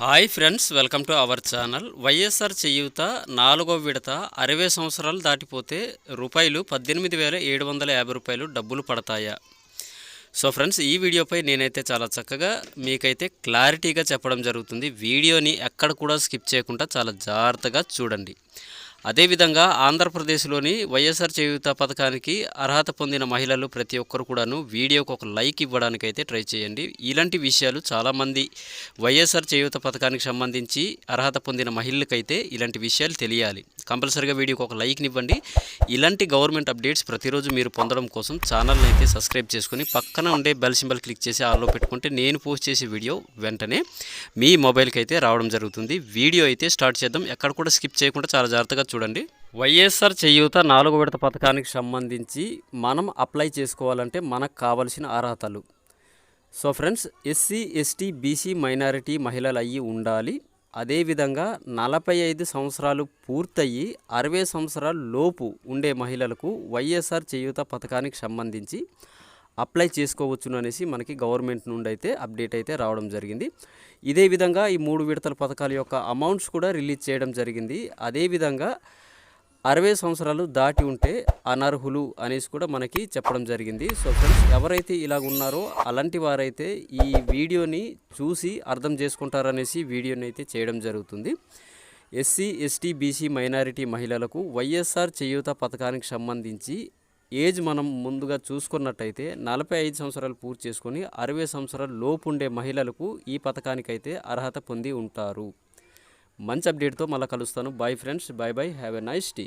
Hi friends welcome to our channel. YSR Cheyutha నాలుగో విడత అరవై సంవత్సరాలు దాటిపోతే రూపాయలు పద్దెనిమిది వేల ఏడు వందల యాభై రూపాయలు డబ్బులు పడతాయా? సో ఫ్రెండ్స్ ఈ వీడియోపై నేనైతే చాలా చక్కగా మీకైతే క్లారిటీగా చెప్పడం జరుగుతుంది. వీడియోని ఎక్కడ కూడా స్కిప్ చేయకుండా చాలా జాగ్రత్తగా చూడండి. అదేవిధంగా ఆంధ్రప్రదేశ్లోని వైఎస్ఆర్ చేయూత పథకానికి అర్హత పొందిన మహిళలు ప్రతి ఒక్కరు కూడాను వీడియోకి ఒక లైక్ ఇవ్వడానికైతే ట్రై చేయండి. ఇలాంటి విషయాలు చాలామంది వైఎస్ఆర్ చేయూత పథకానికి సంబంధించి అర్హత పొందిన మహిళలకైతే ఇలాంటి విషయాలు తెలియాలి. కంపల్సరీగా వీడియోకి ఒక లైక్ని ఇవ్వండి. ఇలాంటి గవర్నమెంట్ అప్డేట్స్ ప్రతిరోజు మీరు పొందడం కోసం ఛానల్ని అయితే సబ్స్క్రైబ్ చేసుకుని పక్కన ఉండే బెల్ సింబల్ క్లిక్ చేసి ఆల్లో పెట్టుకుంటే నేను పోస్ట్ చేసే వీడియో వెంటనే మీ మొబైల్కి అయితే రావడం జరుగుతుంది. వీడియో అయితే స్టార్ట్ చేద్దాం. ఎక్కడ కూడా స్కిప్ చేయకుండా చాలా జాగ్రత్తగా చూడండి. వైఎస్ఆర్ చేయూత నాలుగు విడత పథకానికి సంబంధించి మనం అప్లై చేసుకోవాలంటే మనకు కావలసిన అర్హతలు. So friends SC ST BC minority మహిళలు అయ్యి ఉండాలి. అదేవిధంగా నలభై ఐదు సంవత్సరాలు పూర్తయి అరవై సంవత్సరాల లోపు ఉండే మహిళలకు వైఎస్ఆర్ చేయూత పథకానికి సంబంధించి అప్లై చేసుకోవచ్చును అనేసి మనకి గవర్నమెంట్ నుండి అయితే అప్డేట్ అయితే రావడం జరిగింది. ఇదే విధంగా ఈ మూడు విడతల పథకాల యొక్క అమౌంట్స్ కూడా రిలీజ్ చేయడం జరిగింది. అదేవిధంగా అరవై సంవత్సరాలు దాటి ఉంటే అనర్హులు అనేసి కూడా మనకి చెప్పడం జరిగింది. సో ఫ్రెండ్స్ ఎవరైతే ఇలాగ ఉన్నారో అలాంటి వారైతే ఈ వీడియోని చూసి అర్థం చేసుకుంటారనేసి వీడియోని అయితే చేయడం జరుగుతుంది. ఎస్సీ ఎస్టీ బీసీ మైనారిటీ మహిళలకు వైఎస్ఆర్ చేయూత పథకానికి సంబంధించి ఏజ్ మనం ముందుగా చూసుకున్నట్టయితే నలభై ఐదు సంవత్సరాలు పూర్తి చేసుకొని అరవై సంవత్సరాల లోపు ఉండే మహిళలకు ఈ పథకానికైతే అర్హత పొంది ఉంటారు. మంచి అప్డేట్తో మళ్ళీ కలుస్తాను. Bye friends bye bye have a nice tea